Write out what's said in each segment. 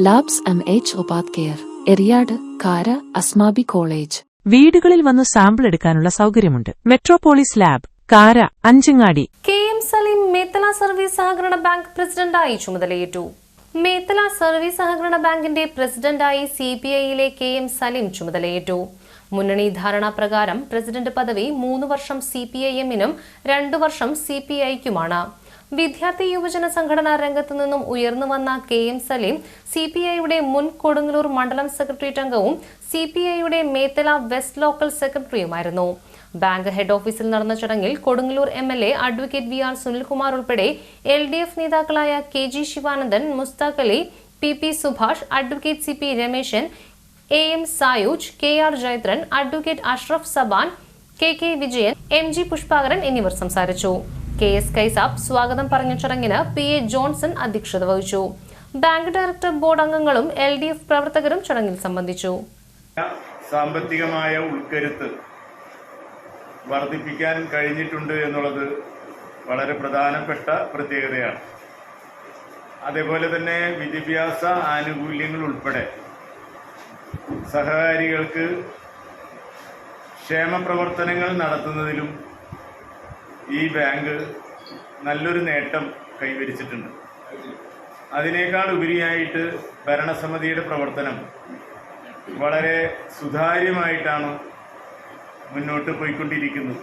Labs M H care Eriyad Kara Asmabi college വീടുകളിൽ വന്ന് sample എടുക്കാനുള്ള സൗകര്യമുണ്ട്. Metropolis lab Kara Anchangadi. K M Saleem Methala service സഹകരണ bank പ്രസിഡന്റായി ചുമതലയേറ്റു. മേത്തല സർവീസ് സഹകരണ ബാങ്കിന്റെ പ്രസിഡന്റായി സി പി ഐയിലെ കെ എം സലീം ചുമതലയേറ്റു. മുന്നണി ധാരണാപ്രകാരം പ്രസിഡന്റ് പദവി മൂന്ന് വർഷം സി പി ഐ എമ്മിനും രണ്ടു വർഷം സി പി ഐക്കുമാണ്. വിദ്യാർത്ഥി യുവജന സംഘടനാ രംഗത്തു നിന്നും ഉയർന്നു വന്ന K M Saleem C P ഐയുടെ മുൻ കൊടുങ്ങല്ലൂർ മണ്ഡലം സെക്രട്ടേറിയറ്റ് അംഗവും സി പി ഐയുടെ മേത്തല വെസ്റ്റ് ലോക്കൽ സെക്രട്ടറിയുമായിരുന്നു. ബാങ്ക് ഹെഡ് ഓഫീസിൽ നടന്ന ചടങ്ങിൽ Kodungallur M L A advocate V R Sunilkumar ഉൾപ്പെടെ എൽ ഡി എഫ് നേതാക്കളായ K G Sivanandan Mustaq Ali P P Subhash advocate C P Rameshan A M Sayooj K R Jayathran advocate Ashraf Saban K K Vijayan M G Pushpakaran എന്നിവർ സംസാരിച്ചു. K S Kaisab സ്വാഗതം പറഞ്ഞ ചടങ്ങിന് P A Johnson അധ്യക്ഷത വഹിച്ചു. Bank director board അംഗങ്ങളും L D F പ്രവർത്തകരും ചടങ്ങിൽ സംബന്ധിച്ചു. സാമ്പത്തികമായ ഉൾക്കരുത്ത് വർദ്ധിപ്പിക്കാൻ കഴിഞ്ഞിട്ടുണ്ട് എന്നുള്ളത് വളരെ പ്രധാനപ്പെട്ട പ്രത്യേകതയാണ്. അതേപോലെ തന്നെ വിദ്യാഭ്യാസ ആനുകൂല്യങ്ങൾ ഉൾപ്പെടെ സഹകാരികൾക്ക് ക്ഷേമപ്രവർത്തനങ്ങൾ നടത്തുന്നതിലും ഈ ബാങ്ക് നല്ലൊരു നേട്ടം കൈവരിച്ചിട്ടുണ്ട്. അതിനേക്കാൾ ഉപരിയായിട്ട് ഭരണസമിതിയുടെ പ്രവർത്തനം വളരെ സുതാര്യമായിട്ടാണ് മുന്നോട്ട് പോയിക്കൊണ്ടിരിക്കുന്നത്.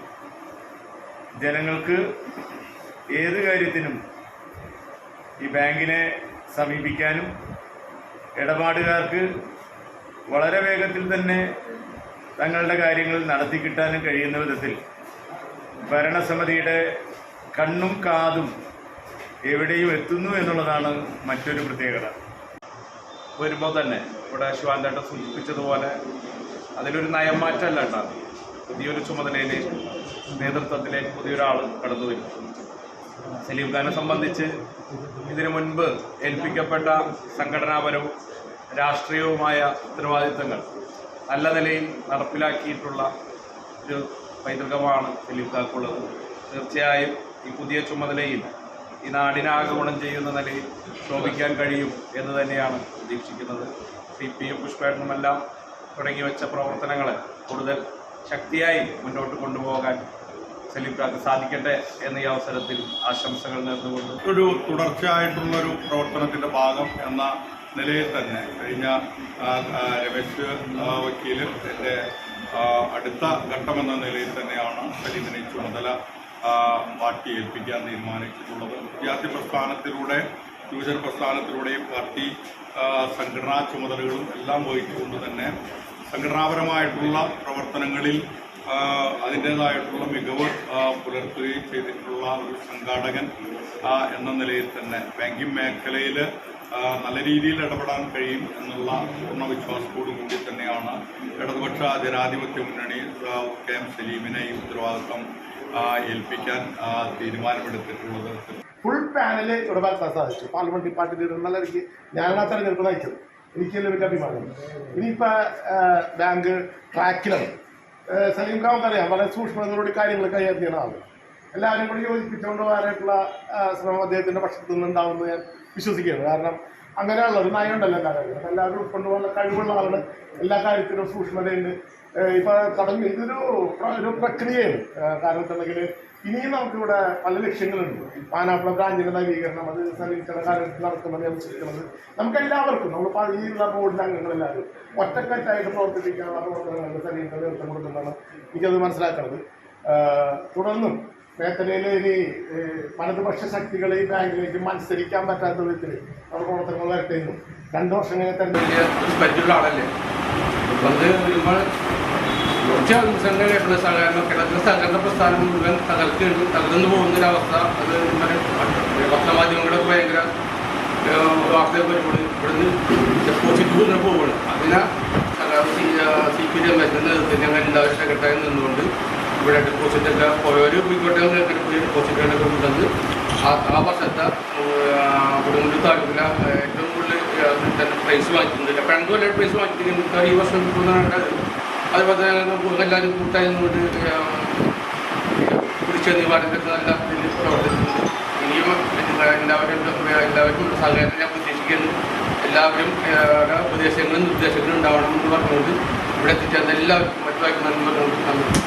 ജനങ്ങൾക്ക് ഏത് കാര്യത്തിനും ഈ ബാങ്കിനെ സമീപിക്കാനും ഇടപാടുകാർക്ക് വളരെ വേഗത്തിൽ തന്നെ തങ്ങളുടെ കാര്യങ്ങൾ നടത്തിക്കിട്ടാനും കഴിയുന്ന വിധത്തിൽ ഭരണസമിതിയുടെ കണ്ണും കാതും എവിടെയും എത്തുന്നു എന്നുള്ളതാണ് മറ്റൊരു പ്രത്യേകത. വരുമ്പോൾ തന്നെ ഇവിടെ ശിവാന്തേട്ട സൂചിപ്പിച്ചതുപോലെ അതിലൊരു നയം മാറ്റമല്ല ഉണ്ടാകും പുതിയൊരു ചുമതലയിൽ നേതൃത്വത്തിലേക്ക് പുതിയൊരാൾ കടന്നു വരും. സലീം ഖാനെ സംബന്ധിച്ച് ഇതിനു മുൻപ് ഏൽപ്പിക്കപ്പെട്ട സംഘടനാപരവും രാഷ്ട്രീയവുമായ ഉത്തരവാദിത്തങ്ങൾ നല്ല നിലയിൽ നടപ്പിലാക്കിയിട്ടുള്ള ഒരു പൈതൃകമാണ് ഫിലിപ്പ് കാക്കുള്ളത് തീർച്ചയായും ഈ പുതിയ ചുമതലയിൽ ഈ നാടിനാകെ ഗുണം ചെയ്യുന്ന നിലയിൽ ശോഭിക്കാൻ കഴിയും എന്ന് തന്നെയാണ് പ്രതീക്ഷിക്കുന്നത്. സി പി എം പുഷ്പേട്ടനുമെല്ലാം തുടങ്ങി വെച്ച പ്രവർത്തനങ്ങളെ കൂടുതൽ ശക്തിയായി മുന്നോട്ട് കൊണ്ടുപോകാൻ സലീംഖാക്ക് സാധിക്കട്ടെ എന്ന ഈ അവസരത്തിൽ ആശംസകൾ നേർന്നുകൊണ്ട് ഒരു തുടർച്ചയായിട്ടുള്ളൊരു പ്രവർത്തനത്തിന്റെ ഭാഗം എന്ന നിലയിൽ തന്നെ കഴിഞ്ഞ രമേശ് വക്കീൽ എന്റെ അടുത്ത ഘട്ടമെന്ന നിലയിൽ തന്നെയാണ് സലീമിനെ ചുമതല പാർട്ടി ഏൽപ്പിക്കാൻ തീരുമാനിച്ചിട്ടുള്ളത്. വിദ്യാർത്ഥി പ്രസ്ഥാനത്തിലൂടെ യുവജന പ്രസ്ഥാനത്തിലൂടെയും പാർട്ടി സംഘടനാ ചുമതലകളും എല്ലാം വഹിച്ചുകൊണ്ട് തന്നെ സംഘടനാപരമായിട്ടുള്ള പ്രവർത്തനങ്ങളിൽ അതിന്റേതായിട്ടുള്ള മികവ് പുലർത്തുകയും ചെയ്തിട്ടുള്ള ഒരു സംഘാടകൻ എന്ന നിലയിൽ തന്നെ. ബാങ്കിങ് മേഖലയിൽ നല്ല രീതിയിൽ ഇടപെടാൻ കഴിയും എന്നുള്ള പൂർണ വിശ്വാസത്തോടു കൂടി തന്നെയാണ് ഇടതുപക്ഷ ജനാധിപത്യ മുന്നണി കെ എം സലീമിനെ ഈ ഉത്തരവാദിത്വം ഏൽപ്പിക്കാൻ തീരുമാനമെടുത്തിട്ടുള്ളത്. ഫുൾ പാനൽ ഇടപെടാൻ സാധിച്ചു. പാർലമെന്റ് പാർട്ടി ലീഡർ നല്ല എനിക്ക് ആ തെരഞ്ഞെടുപ്പ് നയിച്ചത്. എനിക്ക് വലിയ അഭിമാനം ഇനിയിപ്പോ ബാങ്ക് ട്രാക്കിലാണ് സലീം ഖാൻ വളരെ സൂക്ഷ്മതയോടെ കാര്യങ്ങൾ കൈകാര്യം ചെയ്യുന്ന എല്ലാവരും കൂടി യോജിപ്പിച്ചുകൊണ്ട് പോകാനായിട്ടുള്ള ശ്രമം അദ്ദേഹത്തിന്റെ പക്ഷത്തു നിന്നുണ്ടാവുമെന്ന് ഞാൻ വിശ്വസിക്കുകയാണ് കാരണം അങ്ങനെയുള്ള ഒരു നയമുണ്ടല്ലോ എല്ലാവരും എല്ലാവരും ഉൾക്കൊണ്ടുപോകാനുള്ള കഴിവുള്ള ആളാണ് എല്ലാ കാര്യത്തിലും സൂക്ഷ്മതയുണ്ട്. ഇപ്പൊ തുടങ്ങി ഇതൊരു ഒരു പ്രക്രിയയാണ്. കാരണം വെച്ചിട്ടുണ്ടെങ്കിൽ ഇനിയും നമുക്കിവിടെ പല ലക്ഷ്യങ്ങളുണ്ട്. പാനാപ്പുഴ ബ്രാഞ്ചിന്റെ നവീകരണം അത് സലീമിച്ചിയുടെ കാലഘട്ടത്തിൽ നടക്കുമെന്ന് ഞാൻ വിശ്വസിക്കുന്നത്. നമുക്ക് എല്ലാവർക്കും നമ്മൾ ഈ ബോർഡിന്റെ അംഗങ്ങളെല്ലാവരും ഒറ്റക്കെട്ടായിട്ട് പ്രവർത്തിപ്പിക്കാനുള്ള പ്രവർത്തനങ്ങൾ സലീമിന്റെ നേതൃത്വം കൊടുക്കുന്നതാണ് എനിക്കത് മനസ്സിലാക്കുന്നത്. തുടർന്നും മേഖലയിലെ ഇനി വലതുപക്ഷ ശക്തികൾ ഈ ബാങ്കിലേക്ക് മത്സരിക്കാൻ പറ്റാത്ത വിധത്തിൽ നമ്മുടെ പ്രവർത്തനങ്ങൾ വരട്ടെ എന്നും രണ്ടു വർഷം കഴിഞ്ഞാൽ സഹകരണ പ്രസ്ഥാനം മുഴുവൻ തകർത്ത് തകർന്നു പോകുന്ന ഒരു അവസ്ഥ. അത് പത്രമാധ്യമങ്ങളൊക്കെ ഭയങ്കര വാർത്തയൊക്കെ ഇവിടുന്ന് ഡെപ്പോസിറ്റ് ഇങ്ങനെ പോവുകയാണ്. അതിനെ സി പി രമേശിന്റെ നേതൃത്വത്തിൽ ഞങ്ങൾ എല്ലാവരും സെക്രട്ടറി നിന്നുകൊണ്ട് ഇവിടെ ഡെപ്പോസിറ്റ് ഒക്കെ കുട്ടികൾക്ക് ഡെപ്പോസിറ്റുകളൊക്കെ ഉണ്ടെന്ന് ആ വർഷത്തെ കൊടുങ്ങല്ലൂർ താലൂക്കില ഏറ്റവും കൂടുതൽ തന്നെ പ്രൈസ് അപ്പോൾ രണ്ടു കൊല്ലം പ്രൈസ് വാങ്ങിക്കുന്നത് ഈ വർഷം കിട്ടുന്നതാണ് അതുപോലെ തന്നെ എല്ലാവരും കൂട്ടായി നിന്നുകൊണ്ട് കുറിച്ച് നിവാരണ നല്ല രീതിയിൽ പ്രവർത്തിക്കുന്നുണ്ട് ഇനിയും എല്ലാവരും എല്ലാവർക്കും സഹകരണം ഞാൻ പ്രതീക്ഷിക്കുന്നു. എല്ലാവരും ഉപദേശങ്ങളും നിർദ്ദേശങ്ങളും ഉണ്ടാവണം എന്ന് പറഞ്ഞുകൊണ്ട് ഇവിടെ എത്തിച്ചേർന്ന എല്ലാവർക്കും മറ്റു വായ്പ പറഞ്ഞുകൊണ്ട്